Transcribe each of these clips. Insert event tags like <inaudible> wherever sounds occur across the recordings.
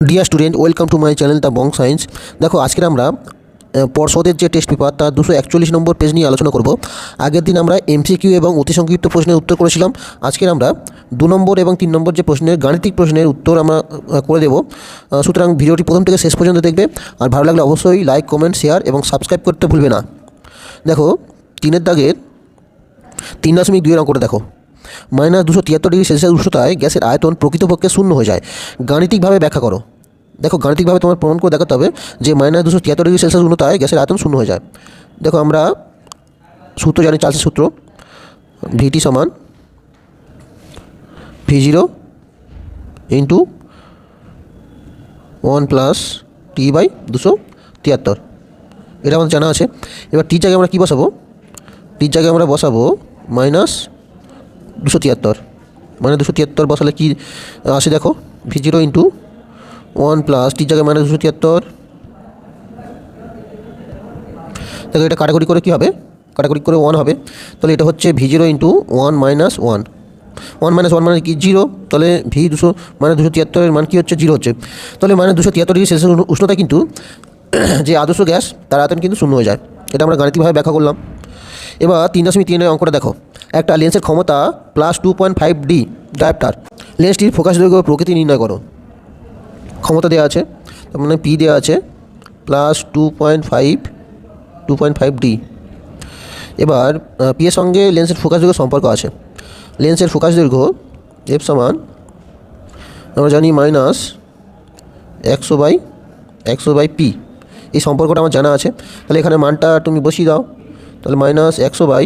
Dear student welcome to my channel the Bong science দেখো আজকে আমরা পর্ষদের যে টেস্ট পেপার তার দুশো একচল্লিশ নম্বর পেজ নিয়ে আলোচনা করব। আগের দিন আমরা এমসিকিউ এবং অতি সংক্ষিপ্ত প্রশ্নের উত্তর করেছিলাম। আজকের আমরা দু নম্বর এবং তিন নম্বর যে প্রশ্নের, গাণিতিক প্রশ্নের উত্তর আমরা করে দেবো। সুতরাং ভিডিওটি প্রথম থেকে শেষ পর্যন্ত দেখবে। আর ভালো লাগলে অবশ্যই লাইক কমেন্ট শেয়ার এবং সাবস্ক্রাইব করতে ভুলবে না। দেখো, তিনের দাগের তিন দশমিক দুই দুইয়ের অঙ্কটা দেখো। মাইনাস দুশো তিয়াত্তর ডিগ্রি সেলসিয়াস উষ্ণতায় গ্যাসের আয়তন প্রকৃতপক্ষে শূন্য হয়ে যায়। গাণিতিকভাবে ব্যাখ্যা করো। দেখো, গাণিতিকভাবে তোমার প্রমাণ করে দেখাতে হবে যে মাইনাস দুশো তিয়াত্তর ডিগ্রি সেলসিয়াস উষ্ণতায় গ্যাসের আয়তন শূন্য হয়ে যায়। দেখো, আমরা সূত্র জানি, চার্লসের সূত্র। ভিটি সমান V zero into one plus T by দুশো তিয়াত্তর। এটা আমাদের জানা আছে। এবার টি জায়গায় আমরা কী বসাবো? টির জায়গায় আমরা বসাবো মাইনাস দুশো তিয়াত্তর। মানে দুশো তিয়াত্তর বসালে কি আসে দেখো V zero into one plus টির জায়গায় মাইনাস দুশো তিয়াত্তর। দেখো, এটা কাটাকুটি করে কী হবে? কাটাকুটি করে ওয়ান হবে। তাহলে এটা হচ্ছে V zero into one minus one one minus one মানে কি? জিরো তাহলে ভি দুশো মানে দুশো তিয়াত্তরের মান কী হচ্ছে? জিরো হচ্ছে। তাহলে মানে দুশো তিয়াত্তর ডিগ্রি সেলসিয়াস উষ্ণতা কিন্তু, <clears throat> যে আদর্শ গ্যাস, তার আয়তন কিন্তু শূন্য হয়ে যায়। এটা আমরা গাণিতিকভাবে ব্যাখ্যা করলাম। এবার তিন দশমিক তিনের অঙ্কটা দেখো। একটা লেন্সের ক্ষমতা plus two point five D diopter লেন্সটির focus দৈর্ঘ্য প্রকৃতি নির্ণয় করো। ক্ষমতা দেওয়া আছে, তার মানে পি দেওয়া আছে plus two point five two point five D এবার পি এর সঙ্গে লেন্সের ফোকাস দৈর্ঘ্য সম্পর্ক আছে। লেন্সের ফোকাস দৈর্ঘ্য এফ সমান, আমরা জানি মাইনাস একশো বাই একশো বাই পি এই সম্পর্কটা আমার জানা আছে। তাহলে এখানে মানটা তুমি বসিয়ে দাও। তাহলে মাইনাস একশো বাই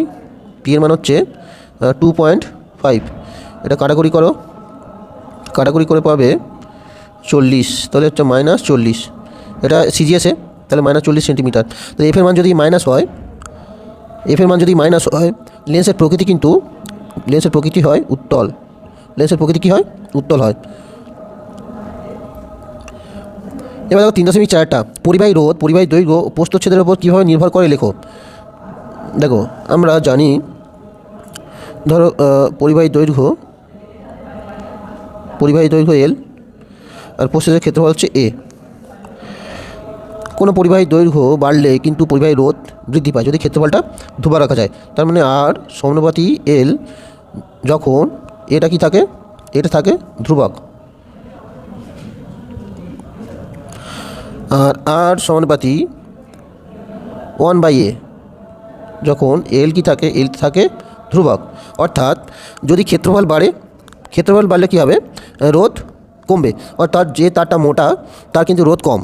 পি এর মান হচ্ছে টু পয়েন্ট ফাইভ এটা কাটাকুটি করো। কাটাকুটি করে পাবে চল্লিশ। তাহলে হচ্ছে মাইনাস চল্লিশ। এটা সিজিএসে তাহলে মাইনাস চল্লিশ সেন্টিমিটার তাহলে এফের মান যদি মাইনাস হয় এফের মান যদি মাইনাস হয় লেন্সের প্রকৃতি কিন্তু লেন্সের প্রকৃতি হয় উত্তল। লেন্সের প্রকৃতি কী হয়? উত্তল হয়। এবার দেখো তিন দশমিক চারটা। পরিবাহী রোধ, পরিবাহী দৈর্ঘ্য ও প্রস্থচ্ছেদের ওপর কীভাবে নির্ভর করে লেখো? দেখো, আমরা জানি, ধরো পরিবাহী দৈর্ঘ্য পরিবাহী দৈর্ঘ্য এল আর প্রস্থের ক্ষেত্রফল হচ্ছে এ কোনো পরিবাহী দৈর্ঘ্য বাড়লে কিন্তু পরিবাহী রোধ বৃদ্ধি পায়, যদি ক্ষেত্রফলটা ধুবা রাখা যায়। তার মানে আর সমানুপাতি এল যখন এটা কি থাকে? এটা থাকে ধ্রুবক। আর আর সমানুপাতি ওয়ান বাই এ যখন এল কি থাকে, এল থাকে ধ্রুবক। অর্থাৎ যদি ক্ষেত্রফল বাড়ে, ক্ষেত্রফল বাড়লে কী হবে? রোধ কমবে। অর্থাৎ যে তারটা মোটা, তার কিন্তু রোধ কম।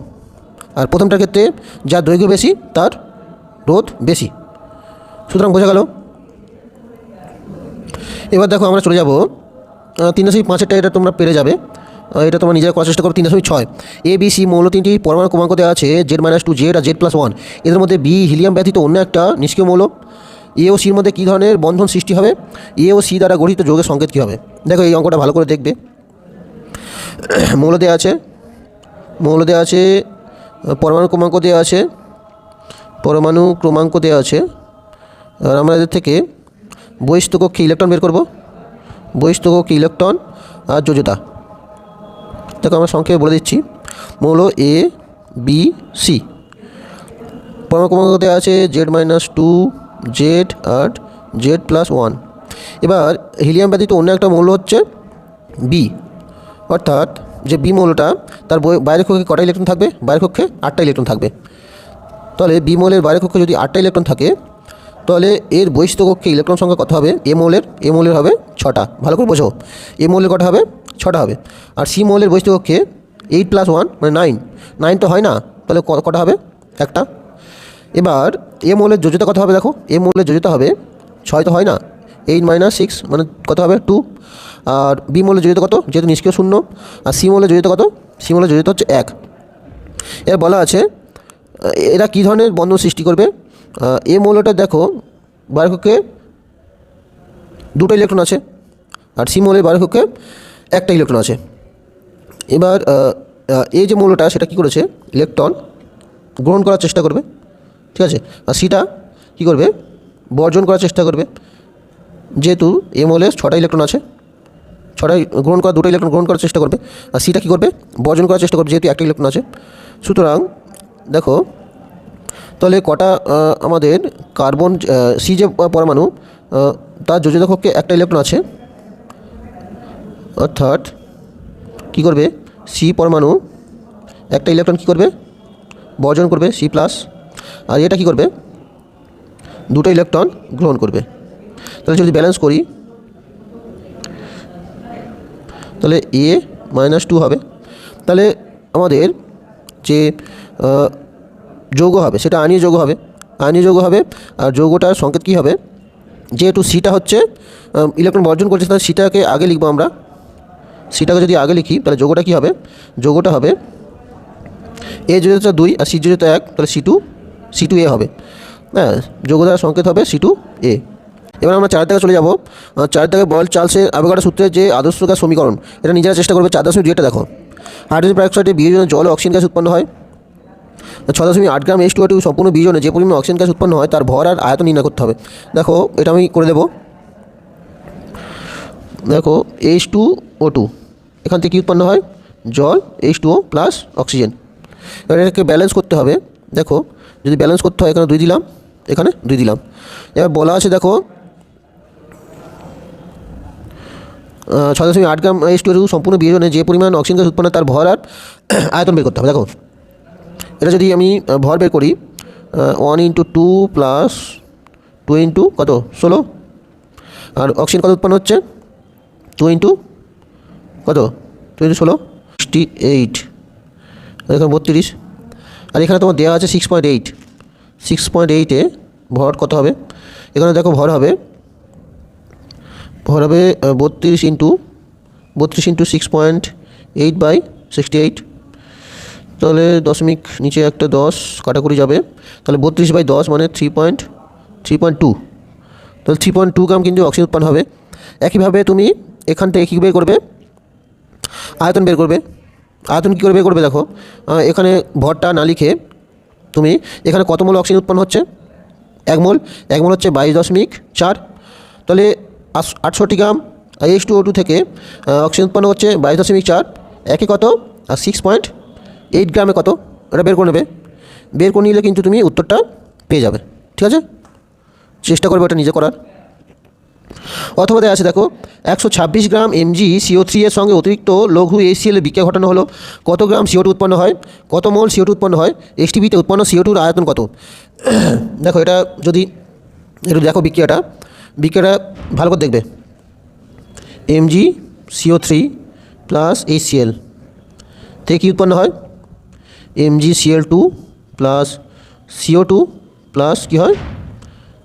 আর প্রথমটার ক্ষেত্রে যার দৈর্ঘ্য বেশি, তার রোধ বেশি। সুতরাং বোঝা গেল? এবার দেখো আমরা চলে যাব তিন দশমিক পাঁচেরটা, এটা তোমরা পেরে যাবে। এটা তোমার নিজের করার চেষ্টা করো, তিন দশমিক ছয়। এ বি সি মৌল তিনটি পরমাণু ক্রমাঙ্ক দেওয়া আছে জেড মাইনাস টু জেড আর জেড প্লাস ওয়ান এদের মধ্যে বি হিলিয়াম ব্যতীত অন্য একটা নিষ্ক্রিয় মৌল। এ ও সির মধ্যে কী ধরনের বন্ধন সৃষ্টি হবে? এ ও সি দ্বারা গঠিত যোগের সংকেত কী হবে? দেখো এই অঙ্কটা ভালো করে দেখবে। <clears throat> মৌল দেওয়া আছে, মৌল দেওয়া আছে পরমাণু ক্রমাঙ্ক দেওয়া আছে, পরমাণু ক্রমাঙ্ক দেওয়া আছে। আর আমরা এদের থেকে বহিস্থ কক্ষে ইলেকট্রন বের করব। বহিস্থ কক্ষে ইলেকট্রন আর যোজতা দেখো আমরা সংক্ষেপে বলে দিচ্ছি। মৌল এ বি সি পরমাণু ক্রমাঙ্ক দেওয়া আছে? জেড মাইনাস টু জেড আর জেড প্লাস ওয়ান এবার হিলিয়াম ব্যতীত অন্য একটা মৌল হচ্ছে বি অর্থাৎ যে বি মৌলটা, তার বই- বাইরের কক্ষে কটা ইলেকট্রন থাকবে? বাইরের কক্ষে আটটা ইলেকট্রন থাকবে। তাহলে বি মৌলের বাইরের কক্ষে যদি আটটা ইলেকট্রন থাকে, তাহলে এর বহিস্থ কক্ষে ইলেকট্রন সংখ্যা কত হবে? এ মৌলের। এ মৌলের হবে ছটা। ভালো করে বোঝো। এ মৌলের কটা হবে? ছটা হবে। আর সি মৌলের কক্ষে এইট প্লাস ওয়ান মানে নাইন নাইন তো হয় না, তাহলে কটা হবে? একটা। এবার এ মৌলের যোজ্যতা কত হবে দেখো? এ মৌলের যোজ্যতা হবে ছয় তো হয় না এইট মাইনাস সিক্স মানে কত হবে? টু আর বি মৌলের যোজ্যতা কত? যেহেতু নিষ্ক্রিয় শূন্য, আর সি মৌলের যোজ্যতা কত? সি মৌলের যোজ্যতা হচ্ছে এক। এর বলা আছে এরা কী ধরনের বন্ধন সৃষ্টি করবে? এ মৌলটা দেখো বায়ুকক্ষে দুটো ইলেকট্রন আছে, আর সি মৌলের বায়ুকক্ষে একটা ইলেকট্রন আছে। এবার এই যে মৌলটা, সেটা কী করেছে? ইলেকট্রন গ্রহণ করার চেষ্টা করবে। ঠিক আছে? আর সিটা কী করবে? বর্জন করার চেষ্টা করবে। যেহেতু এ মৌলের ছটা ইলেকট্রন আছে ছটায় গ্রহণ করা, দুটো ইলেকট্রন গ্রহণ করার চেষ্টা করবে। আর সিটা কী করবে? বর্জন করার চেষ্টা করবে, যেহেতু একটা ইলেকট্রন আছে। সুতরাং, দেখো, তাহলে কটা আমাদের কার্বন সি যে পরমাণু তার যোজনা কক্ষে একটা ইলেকট্রন আছে। অর্থাৎ কী করবে? সি পরমাণু, একটা ইলেকট্রন কী করবে? বর্জন করবে সি প্লাস আর এটা কী করবে? দুটো ইলেকট্রন গ্রহণ করবে। তাহলে যদি ব্যালেন্স করি, তাহলে এ মাইনাস টু হবে। তাহলে আমাদের যে যৌগ হবে, সেটা আয়নীয় যৌগ হবে। আয়নীয় যৌগ হবে, আর যৌগটার সংকেত কী হবে? যেহেতু সিটা হচ্ছে ইলেকট্রন বর্জন করছে, তাহলে সিটাকে আগে লিখব আমরা। সিটাকে যদি আগে লিখি, তাহলে যোগটা কী হবে? যোগটা হবে এ যোজতা দুই আর সি যোজতা এক, তাহলে সি টু সি টু এ হবে। হ্যাঁ যোগদার সংকেত হবে সি টু এ এবার আমরা চার দাগে চলে যাব। চার দাগে বল চার্লসের আবেগাটা সূত্রের যে আদর্শ গ্যাস সমীকরণ, এটা নিজেরা চেষ্টা করবে। চার দশমিক দুইটা দেখো। হাইড্রোজেন পেরক্সাইডে বিয়োজনে জল অক্সিজেন গ্যাস উৎপন্ন হয়। ছ দশমিক আট গ্রাম টু টু সম্পূর্ণ বিয়োজনে যে পরিমাণ অক্সিজেন গ্যাস উৎপন্ন হয়, তার ভর আর আয়তন নির্ণয় করতে হবে। দেখো, এটা আমি করে দেবো। দেখো এইচ টু ও টু এখান থেকে কী উৎপন্ন হয়? জল H two O plus oxygen এবার এটাকে ব্যালেন্স করতে হবে। দেখো, যদি ব্যালেন্স করতে হয়, এখানে দুই দিলাম, এখানে দুই দিলাম। এবার বলা আছে, দেখো ছয় দশমিক আট গ্রাম এইচ টু সম্পূর্ণ বিয়োজনে যে পরিমাণ অক্সিজেন গ্যাস উৎপন্ন তার ভর আর <clears throat> আয়তন বের করতে হবে। দেখো, এটা যদি আমি ভর বের করি one into two plus two into কত? ষোলো। আর অক্সিজেন কত উৎপন্ন হচ্ছে? টু ইন্টু কত? টু ইন্টু ষোলো? সিক্সটি এইট এখানে বত্রিশ। আর এখানে তোমার দেওয়া আছে six point eight six point এইটে ভর কত হবে? এখানে দেখো ভর হবে। ভর হবে বত্রিশ ইন্টু বত্রিশ into six point eight by sixty eight তাহলে দশমিক নিচে একটা দশ কাটাকুটি যাবে। তাহলে বত্রিশ বাই দশ মানে three point three point two তাহলে থ্রি পয়েন্ট টু গ্রাম কিন্তু অক্সিজেন উৎপন্ন হবে। একইভাবে তুমি এখান থেকে কী বের করবে? আয়তন বের করবে। আয়তন কী করে বের করবে দেখো? এখানে ভরটা না লিখে তুমি এখানে কত মোল অক্সিজেন উৎপন্ন হচ্ছে? এক মোল। এক মোল হচ্ছে বাইশ দশমিক চার। তাহলে আটষট্টি gram H two O two থেকে অক্সিজেন উৎপন্ন হচ্ছে বাইশ দশমিক চার। একে কত? আর সিক্স পয়েন্ট এইট গ্রামে কত? এটা বের করে নেবে। বের করে নিলে কিন্তু তুমি উত্তরটা পেয়ে যাবে। ঠিক আছে? চেষ্টা করবে এটা নিজে করার। অথবা দেওয়া আছে, দেখো, একশো ছাব্বিশ গ্রাম এমজি সিও থ্রি এর সঙ্গে অতিরিক্ত লঘু এসিএল বিক্রিয়া ঘটানো হলো। কত গ্রাম সিও টু উৎপন্ন হয়? কত মোল সিও টু উৎপন্ন হয়? এসটিভিতে উৎপন্ন সিও টুর আয়তন কত? <clears throat> দেখো, এটা যদি, একটু দেখো বিক্রিয়াটা। বিক্রিয়াটা ভালো করে দেখবে। MG CO three plus HCL থেকে কী উৎপন্ন হয়? MG CL two plus CO two plus কী হয়?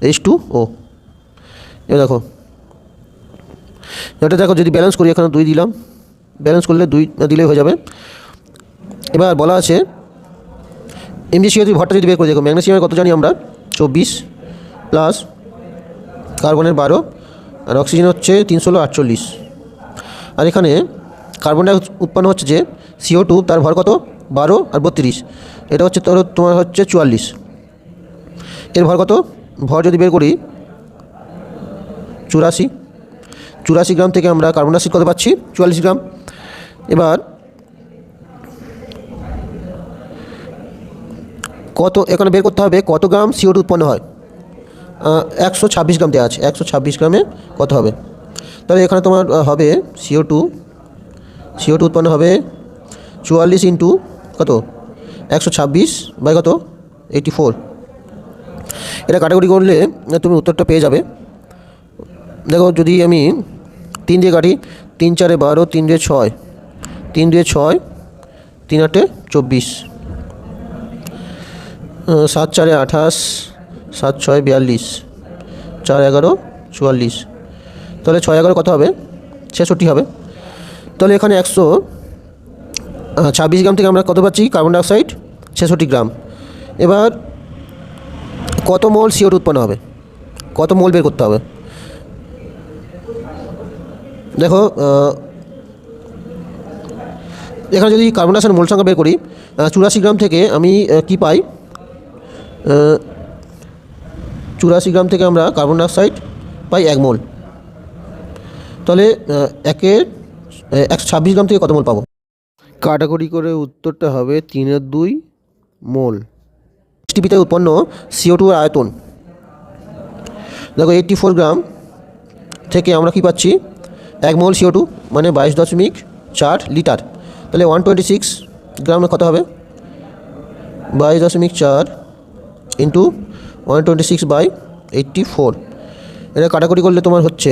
H two O. এবার দেখো এটা দেখো, যদি ব্যালেন্স করি, এখানে দুই দিলাম। ব্যালেন্স করলে দুই দিলেই হয়ে যাবে। এবার বলা আছে এমজি সিও যদি ভরটা যদি বের করে দেখো ম্যাগনেসিয়ামের কত জানি আমরা? চব্বিশ প্লাস কার্বনের বারো, আর অক্সিজেন হচ্ছে তিনশো আটচল্লিশ। আর এখানে কার্বন ডাই উৎপন্ন হচ্ছে যে সিও টু তার ভর কত? বারো আর বত্রিশ। এটা হচ্ছে তোর, তোমার হচ্ছে চুয়াল্লিশ। এর ভর কত? ভর যদি বের করি, চুরাশি। চুরাশি গ্রাম থেকে আমরা কার্বন ডাইঅক্সাইড কত পাচ্ছি? চুয়াল্লিশ গ্রাম। এবার কত এখানে বের করতে হবে? কত গ্রাম সিওট উৎপন্ন হয়? একশো ছাব্বিশ গ্রাম দেওয়া আছে। একশো ছাব্বিশ গ্রামে কত হবে? তাহলে এখানে তোমার হবে সিও টু সিও টু উৎপন্ন হবে চুয়াল্লিশ ইন্টু কত? একশো ছাব্বিশ বাই কত? এইটি ফোর এটা কাটাকুটি করলে তুমি উত্তরটা পেয়ে যাবে। দেখো, যদি আমি তিন দিয়ে কাটি, তিন চারে বারো, তিন দিয়ে ছয়, তিন দিয়ে ছয়, তিন আটে চব্বিশ সাত চারে আঠাশ, সাত ছয় বিয়াল্লিশ, চার এগারো চুয়াল্লিশ, তাহলে ছয় এগারো কত হবে? ছেষট্টি হবে। তাহলে এখানে একশো ছাব্বিশ গ্রাম থেকে আমরা কত পাচ্ছি? কার্বন ডাইঅক্সাইড ছেষট্টি গ্রাম। এবার কত মোল সিওর উৎপন্ন হবে? কত মোল বের করতে হবে? দেখো এখানে যদি কার্বন ডাইঅক্সাইড মোল সংখ্যা বের করি চুরাশি গ্রাম থেকে আমি কি পাই? চুরাশি গ্রাম থেকে আমরা কার্বন ডাইঅক্সাইড পাই এক মোল। তাহলে একে একশো ছাব্বিশ গ্রাম থেকে কত মোল পাবো? কাটাকুটি করে উত্তরটা হবে তিনের দুই মোল। টিপিতে উৎপন্ন সিও টু আয়তন। দেখো এইট্টি ফোর গ্রাম থেকে আমরা কি পাচ্ছি? এক মোল সিও টু মানে বাইশ দশমিক চার লিটার। তাহলে ওয়ান টোয়েন্টি সিক্স গ্রামে কত হবে? বাইশ দশমিক চার into one twenty six by eighty four এটা কাটাকুটি করলে তোমার হচ্ছে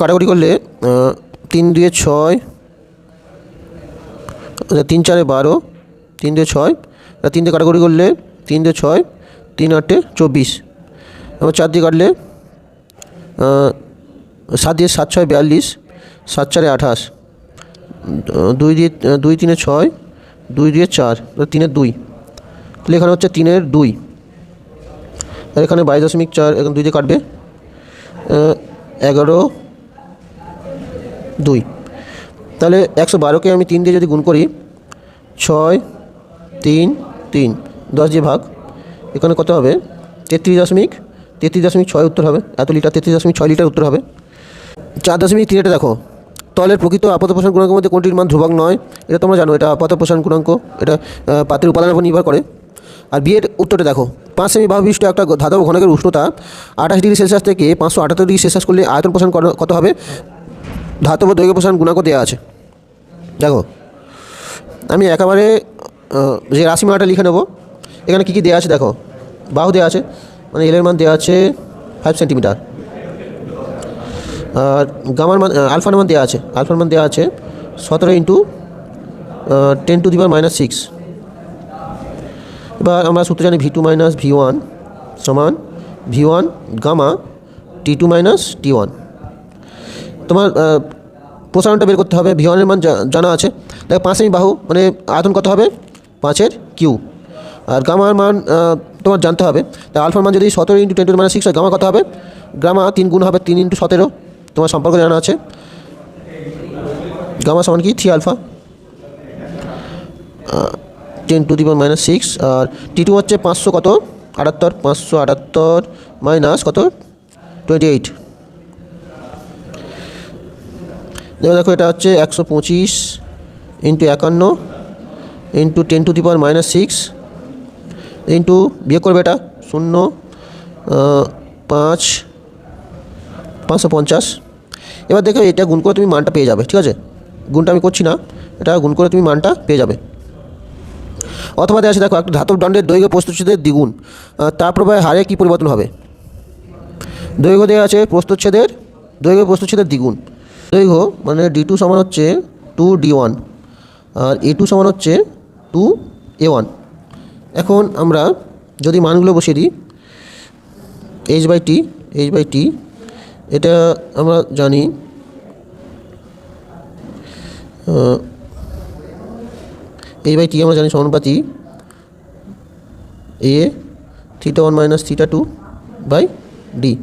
কাটাকুটি করলে তিন দুয়ে ছয় আচ্ছা, তিন চারে বারো তিন দিয়ে ছয়। তিন দিয়ে কাটাকুটি করলে তিন দিয়ে ছয় তিন আটে চব্বিশ। এবার চার দিয়ে কাটলে সাত দিয়ে সাত ছয় বিয়াল্লিশ, সাত চারে আঠাশ দুই দিয়ে দুই তিনে ছয়, দুই দিয়ে চার তিনের দুই, তাহলে এখানে হচ্ছে তিনের দুই আর এখানে বাইশ দশমিক চার এখন দুই দিয়ে কাটবে এগারো দুই, তাহলে একশো বারোকে আমি তিন দিয়ে যদি গুণ করি, ছয় তিন তিন, দশ দিয়ে ভাগ, এখানে কত হবে? তেত্রিশ দশমিক তেত্রিশ দশমিক ছয় উত্তর হবে। এত লিটার তেত্রিশ দশমিক ছয় লিটার উত্তর হবে। চার দশমিক তিন এটা দেখো। তলের প্রকৃত আপাত পোষণ গুণাঙ্কের মধ্যে কোনটির মান ধ্রুবক নয়, এটা তোমরা জানো। এটা আপাত পোষণ গুণাঙ্ক, এটা পাত্রের উপাদানের উপর নির্ভর করে। আর বিয়ের উত্তরটা দেখো। পাঁচ সেমি ভাবিষ্ট একটা ধাতব ঘনকের উষ্ণতা আঠাশ ডিগ্রি সেলসিয়াস থেকে পাঁচশো আটাত্তর ডিগ্রি সেলসিয়াস করলে আয়তন পোষণ কত- হবে? ধাতব দৈর্ঘ্য পোষণ গুণাঙ্ক দেওয়া আছে। দেখো। আমি একেবারে যে রাশিমালাটা লিখে নেব, এখানে কী কী দেওয়া আছে দেখো? বাহু দেওয়া আছে। মানে এলের মান দেওয়া আছে ফাইভ সেন্টিমিটার আর গামার মান আলফার মান দেওয়া আছে আলফার মান দেওয়া আছে সতেরো into ten to the power minus six এবার আমরা সূত্র জানি V two minus V one সমান V one gamma T two minus T one তোমার প্রসারণটা বের করতে হবে ভি ওয়ানের মান জানা আছে। দেখো পাঁচ বাহু মানে আয়তন কত হবে? পাঁচের কিউ আর গামার মান তোমার জানতে হবে। তা আলফার মান যদি সতেরো into ten to minus six হয় গামা কত হবে? গামা তিন গুণ হবে তিন ইন্টু সতেরো। তোমার সম্পর্ক জানা আছে। গামা সমান কি? Three alpha ten to the power minus six R T two হচ্ছে পাঁচশো কত? আটাত্তর। পাঁচশো আটাত্তর মাইনাস কত? টোয়েন্টি এইট দেখো দেখো এটা হচ্ছে একশো পঁচিশ ইন্টু একান্ন into ten to the power minus six into বিয়োগ করবে এটা শূন্য পাঁচ, পাঁচশো পঞ্চাশ। এবার দেখো এটা গুণ করে তুমি মানটা পেয়ে যাবে, ঠিক আছে? গুণটা আমি করছি না, এটা গুণ করে তুমি মানটা পেয়ে যাবে। অথবা দেখা দেখো, একটা ধাতব দণ্ডের দৈর্ঘ্য প্রস্তুচ্ছেদের দ্বিগুণ প্রবাহের হারে কী পরিবর্তন হবে? দৈর্ঘ্য দেওয়া আছে প্রস্তুচ্ছেদের দৈর্ঘ্য প্রস্তুচ্ছেদের দ্বিগুণ। দৈর্ঘ্য মানে ডি টু সমান হচ্ছে টু ডি ওয়ান আর এ টু সমান হচ্ছে টু এ ওয়ান এখন আমরা যদি মানগুলো বসিয়ে দিই H by T H by T এটা আমরা জানি এই বাই টি আমরা জানি সমানুপাতি A theta one minus theta two by D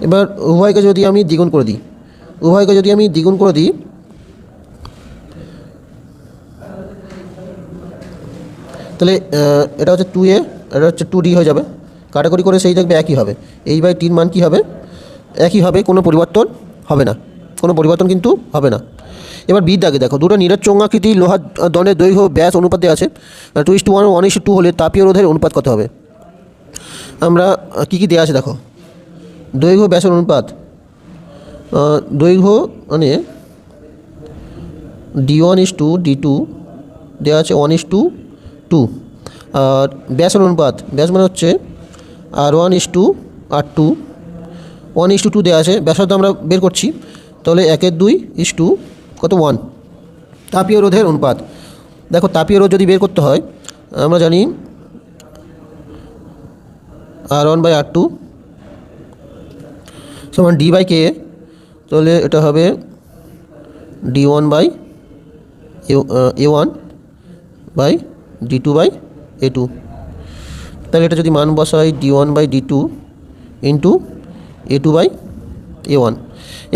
এবার উভয়কে যদি আমি দ্বিগুণ করে দিই, উভয়কে যদি আমি দ্বিগুণ করে দিই তাহলে এটা হচ্ছে টু এ এটা হচ্ছে টু ডি হয়ে যাবে। কাটাকুটি করে সেই দেখবে একই হবে। এই বাই টির মান কী হবে? একই হবে, কোনো পরিবর্তন হবে না। কোনো পরিবর্তন কিন্তু হবে না। এবার বি দাগে দেখো, দুটো নিরেট চোঙাকৃতি লোহার দণ্ডের দৈর্ঘ্য, ব্যাস অনুপাতে আছে। Two is to one one is to two তাপীয় রোধের অনুপাত কত হবে? আমরা কী কী দেওয়া আছে দেখো? দৈর্ঘ্য ব্যাসের অনুপাত। দৈর্ঘ্য মানে D one is to D two দেওয়া আছে one is to two. Two ব্যাসের অনুপাত। ব্যাস মানে হচ্ছে, R one is to R two one is to two two আছে। ব্যাসার্ধ আমরা বের করছি। তাহলে একের দুই ইস টু কত ওয়ান তাপীয় রোধের অনুপাত। দেখো, তাপীয় রোধ যদি বের করতে হয়, আমরা জানি, R one by R two সমান ডি বাই কে তাহলে এটা হবে D one by A one by D two by A two তাহলে এটা যদি মান বসাই D one by D two into A two by A one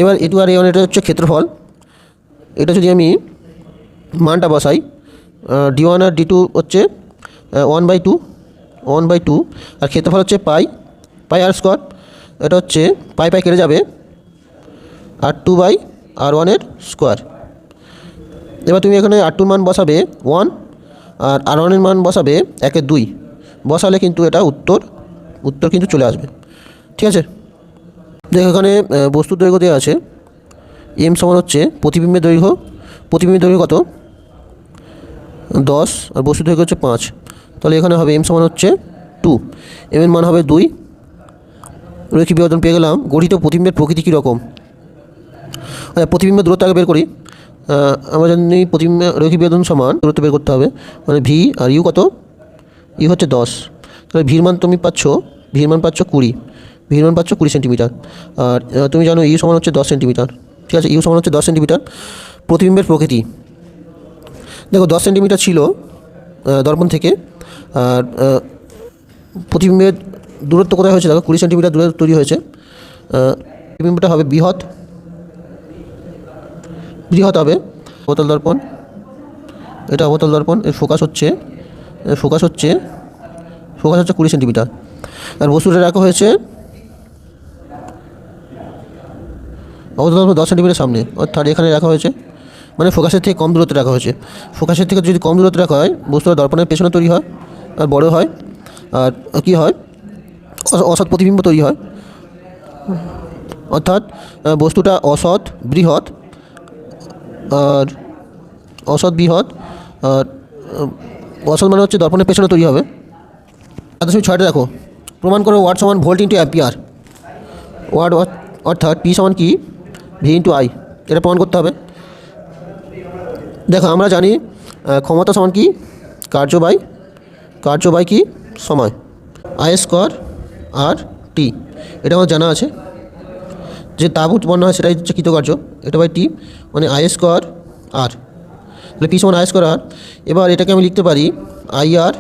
এবার A two R A one এটা হচ্ছে ক্ষেত্রফল। এটা যদি আমি মানটা বসাই ডি ওয়ান আর ডি টু হচ্ছে one by two one by two আর ক্ষেত্রফল হচ্ছে পাই পাই আর স্কোয়ার এটা হচ্ছে পাই পাই কেটে যাবে আর টু বাই আর ওয়ানের স্কোয়ার এবার তুমি এখানে আর টুর মান বসাবে ওয়ান আর আর মান বসাবে একে দুই। বসালে কিন্তু এটা উত্তর উত্তর কিন্তু চলে আসবে। ঠিক আছে? দেখ, এখানে বস্তুর দৈর্ঘ্য দেওয়া আছে। এম সমান হচ্ছে প্রতিবিম্বের দৈর্ঘ্য। প্রতিবিম্বের দৈর্ঘ্য কত? দশ। আর বস্তু দৈর্ঘ্য হচ্ছে পাঁচ। তাহলে এখানে হবে এম সমান হচ্ছে টু এম এর মান হবে দুই। রৈখিক বিবর্তন পেয়ে গেলাম। গঠিত প্রতিবিম্বের প্রকৃতি কীরকম? প্রতিবিম্বের দূরত্ব আগে বের করি। আমরা জানি প্রতিবিম্ব রৈখিক বিবর্তন সমান, দূরত্ব বের করতে হবে। মানে ভি আর ইউ কত? ইউ হচ্ছে দশ। তাহলে ভির মান তুমি পাচ্ছ ভির মান পাচ্ছ কুড়ি। ভির মান পাচ্ছ কুড়ি সেন্টিমিটার। আর তুমি জানো ইউ সমান হচ্ছে দশ সেন্টিমিটার। ঠিক আছে ইউ সমান হচ্ছে দশ সেন্টিমিটার। প্রতিবিম্বের প্রকৃতি। দেখো, দশ সেন্টিমিটার ছিল দর্পণ থেকে। আর প্রতিবিম্বের দূরত্ব কোথায় হয়েছে? দেখো, কুড়ি সেন্টিমিটার দূরত্ব তৈরি হয়েছে। প্রতিবিম্বটা হবে বৃহৎ। বৃহৎ হবে। অবতল দর্পণ। এটা অবতল দর্পণ। এর ফোকাস হচ্ছে ফোকাস হচ্ছে ফোকাস হচ্ছে কুড়ি সেন্টিমিটার। আর বস্তুটা রাখা হয়েছে অবতল দর্পণ দশ সেন্টিমিটার সামনে। অর্থাৎ এখানে রাখা হয়েছে মানে ফোকাসের থেকে কম দূরত্বে রাখা হয়েছে। ফোকাসের থেকে যদি কম দূরত্বে রাখা হয়, বস্তুটা দর্পণের পেছনে তৈরি হয় আর বড় হয়। আর কী হয়? অসৎ প্রতিবিম্ব তৈরি হয়। অর্থাৎ বস্তুটা অসৎ, বৃহৎ আর অসৎ বৃহৎ, আর অসৎ মানে হচ্ছে দর্পণের পেছনে তৈরি হবে। আর তুমি ছয়টা দেখো, প্রমাণ করো ওয়াট সমান ভোল্ট ইন্টু অ্যাম্পিয়ার। ওয়াট অর্থাৎ পি সমান কি? ভি ইন্টু আই, এটা প্রমাণ করতে হবে। দেখো, আমরা জানি ক্ষমতা সমান কি? কার্য বাই কার্য বাই কি? সময়। আই স্কোয়ার আর টি, এটা আমার জানা আছে। যে তাপ উৎপন্ন হয় সেটাই হচ্ছে কৃতকার্য। এটা বাই টি মানে আই স্কোয়ার আর তাহলে পি সমান আই স্কোয়ার আর এবার এটাকে আমি লিখতে পারি আই আর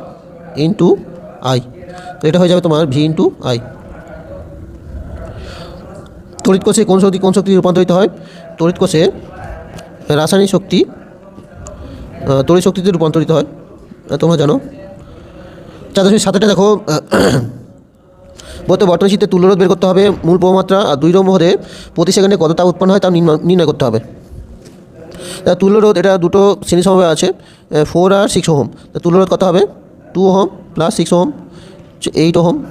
ইন্টু আই তো এটা হয়ে যাবে তোমার ভি ইন্টু আই তড়িৎ কোষে কোন শক্তি কোন শক্তি রূপান্তরিত হয়? তড়িৎ কোষে রাসায়নিক শক্তি তড়িৎ শক্তিতে রূপান্তরিত হয়। তোমরা জানো। চার দশমিক সাতটা দেখো। বলতে বর্তমান চিত্রে তুল্যরোধ বের করতে হবে মূল প্রমাত্রা আর দুই রোম হতে প্রতি সেকেন্ডে কত তাপ উৎপন্ন হয় তা নির্ণয়- করতে হবে। তা তুল্যরোধ এটা দুটো শ্রেণি সমবায় আছে ফোর আর সিক্স ওহম। তা তুল্যরোধ কত হবে? Two ohm plus six ohm eight ohm.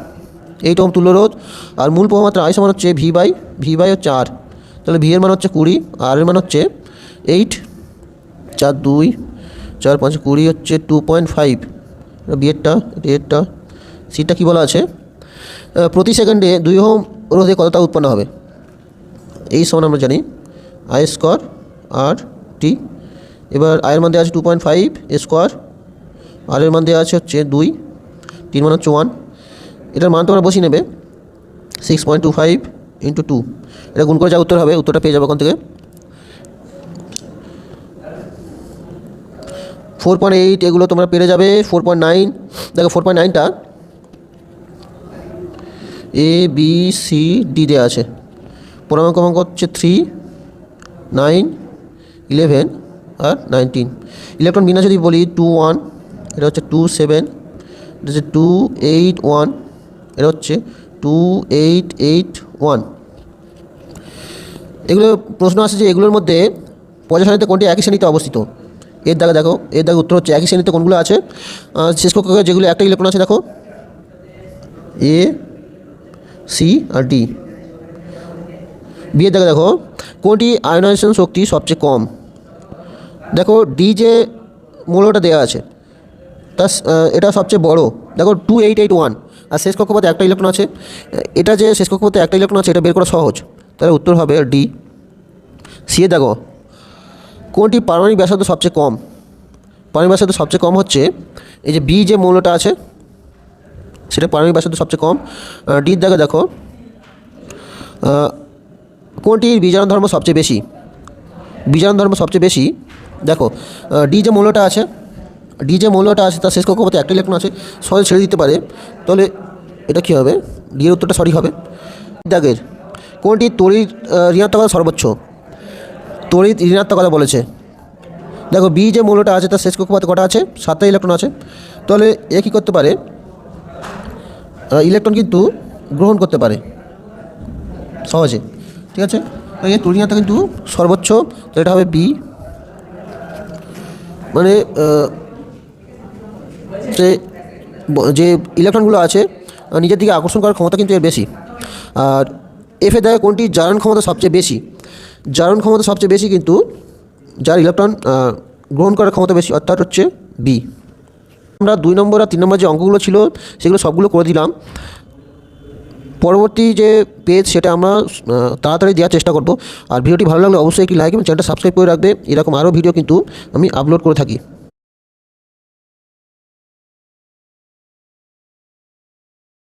Eight ohm তুল্যরোধ আর মূল প্রমাত্রা আই সমান হচ্ছে ভি বাই ভি বাই হচ্ছে আর। তাহলে ভি এর মান হচ্ছে কুড়ি, আর এর মান হচ্ছে এইট, চার দুই, চার পাঁচ কুড়ি হচ্ছে টু পয়েন্ট ফাইভ। বিয়েরটা এরটা সিটটা কী বলা আছে? প্রতি সেকেন্ডে দুই হোম রোধে কতটা উৎপন্ন হবে? এই সমান আমরা জানি আই স্কোয়ার আর টি এবার আয়ের মান দেওয়া আছে two point five square R এর মান দেওয়া আছে হচ্ছে দুই, তিন মান হচ্ছে ওয়ান এটার মান তোমরা বসিয়ে নেবে six point two five into two এটা গুণ করে যা উত্তর হবে, উত্তরটা পেয়ে যাবে ওখান থেকে। ফোর পয়েন্ট এইট এগুলো তোমরা পেরে যাবে। ফোর পয়েন্ট নাইন দেখো ফোর পয়েন্ট নাইনটা এ বি সি ডি দেওয়া আছে। পূর্ণাঙ্ক ক্রমাঙ্ক হচ্ছে থ্রি নাইন ইলেভেন আর নাইনটিন ইলেকট্রন বিনা যদি বলি টু ওয়ান এটা হচ্ছে টু সেভেন এটা হচ্ছে টু এইট ওয়ান এটা হচ্ছে টু এইট এইট ওয়ান এগুলো প্রশ্ন আসে যে এগুলোর মধ্যে পর্যায় সারণীতে কোনটি একই শ্রেণীতে অবস্থিত? এর দাগে দেখো, এর দাগে উত্তর হচ্ছে একই শ্রেণীতে কোনগুলো আছে। শেষ কক্ষে যেগুলো একটা ইলেকট্রন আছে, দেখো। এ সি আর ডি। বিয়ের দাগে দেখো, কোনটি আয়নাইজেশন শক্তি সবচেয়ে কম? দেখো, ডি যে মূল্যটা দেওয়া আছে, তা এটা সবচেয়ে বড়। দেখো টু এইট এইট ওয়ান আর শেষ কক্ষপথে একটা ইলেকট্রন আছে। এটা যে শেষ কক্ষপথে একটা ইলেকট্রন আছে, এটা বের করা সহজ। তাহলে উত্তর হবে ডি। সি দেখো, কোনটি পারমাণবিক ব্যাসার্ধ সবচেয়ে কম? পারমাণবিক ব্যাসার্ধ সবচেয়ে কম হচ্ছে, এই যে বি যে মৌলটা আছে সেটা পারমাণবিক ব্যাসার্ধ সবচেয়ে কম। ডির দাগে দেখো কোনটির বিজারণ ধর্ম সবচেয়ে বেশি? বিজারণ ধর্ম সবচেয়ে বেশি, দেখো ডি যে মৌলটা আছে, ডি যে মৌলটা আছে, তার শেষ কক্ষপথে একটা ইলেকট্রন আছে, সহজে ছেড়ে দিতে পারে। তাহলে এটা কী হবে? ডি এর উত্তরটা সঠিক হবে। দাগের কোনটি তড়িৎ ঋণাত্মকতা সর্বোচ্চ? তড়িৎ ঋণাত্মকতা বলেছে। দেখো, বি যে মৌলটা আছে, তার শেষ কক্ষপথে কটা আছে? সাতটা ইলেকট্রন আছে। তাহলে এ কী করতে পারে? ইলেকট্রন কিন্তু গ্রহণ করতে পারে। সহজে, ঠিক আছে? এই তুলিনাটা কিন্তু সর্বোচ্চ এটা হবে বি মানে যে যে ইলেকট্রনগুলো আছে নিজের দিকে আকর্ষণ করার ক্ষমতা কিন্তু এর বেশি। আর এফের জায়গায় কোনটি জারণ ক্ষমতা সবচেয়ে বেশি? জারণ ক্ষমতা সবচেয়ে বেশি কিন্তু যার ইলেকট্রন গ্রহণ করার ক্ষমতা বেশি, অর্থাৎ হচ্ছে বি আমরা দুই নম্বর আর তিন নম্বর যে অঙ্কগুলো ছিল, সেগুলো সবগুলো করে দিলাম। পরবর্তী যে পেজ সেটা আমরা তাড়াতাড়ি দেওয়ার চেষ্টা করব। আর ভিডিওটি ভালো লাগলে অবশ্যই একটি লাইক এবং চ্যানেলটা সাবস্ক্রাইব করে রাখবে। এরকম আরও ভিডিও কিন্তু আমি আপলোড করে থাকি।